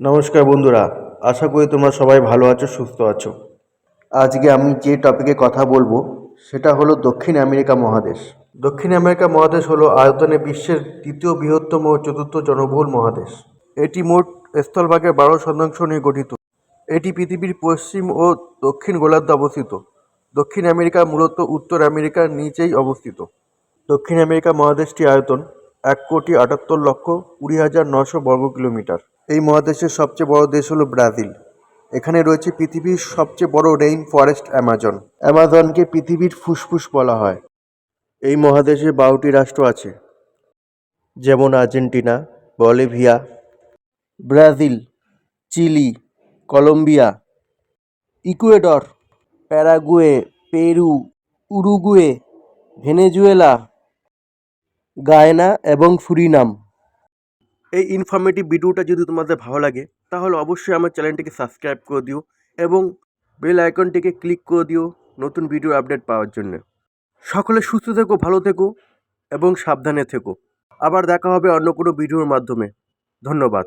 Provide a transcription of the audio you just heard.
নমস্কার বন্ধুরা, আশা করি তোমরা সবাই ভালো আছো, সুস্থ আছো। আজকে আমি যে টপিকে কথা বলব, সেটা হলো দক্ষিণ আমেরিকা মহাদেশ। দক্ষিণ আমেরিকা মহাদেশ হলো আয়তনে বিশ্বের তৃতীয় বৃহত্তম ও চতুর্থ জনবহুল মহাদেশ। এটি মোট স্থলভাগের বারো শতাংশ নিয়ে গঠিত। এটি পৃথিবীর পশ্চিম ও দক্ষিণ গোলার্ধে অবস্থিত। দক্ষিণ আমেরিকা মূলত উত্তর আমেরিকার নিচেই অবস্থিত। দক্ষিণ আমেরিকা মহাদেশটি আয়তন এক কোটি আটাত্তর লক্ষ কুড়ি হাজার নশো বর্গ কিলোমিটার এই মহাদেশের সবচেয়ে বড় দেশ হলো ব্রাজিল। এখানে রয়েছে পৃথিবীর সবচেয়ে বড় রেইন ফরেস্ট অ্যামাজন অ্যামাজনকে পৃথিবীর ফুসফুস বলা হয়। এই মহাদেশে বারোটি রাষ্ট্র আছে। যেমন Argentina, Bolivia, Brazil, Chile, Colombia, Ecuador, Paraguay, Peru, Uruguay, Venezuela, Guyana এবং সুরিনাম। এই ইনফরমেটিভ ভিডিওটা যদি তোমাদের ভালো লাগে, তাহলে অবশ্যই আমার চ্যানেলটিকে সাবস্ক্রাইব করে দিও এবং বেল আইকনটিকে ক্লিক করে দিও নতুন ভিডিও আপডেট পাওয়ার জন্য। সকলে সুস্থ থেকো, ভালো থেকো এবং সাবধানে থেকো। আবার দেখা হবে অন্য কোনো ভিডিওর মাধ্যমে। ধন্যবাদ।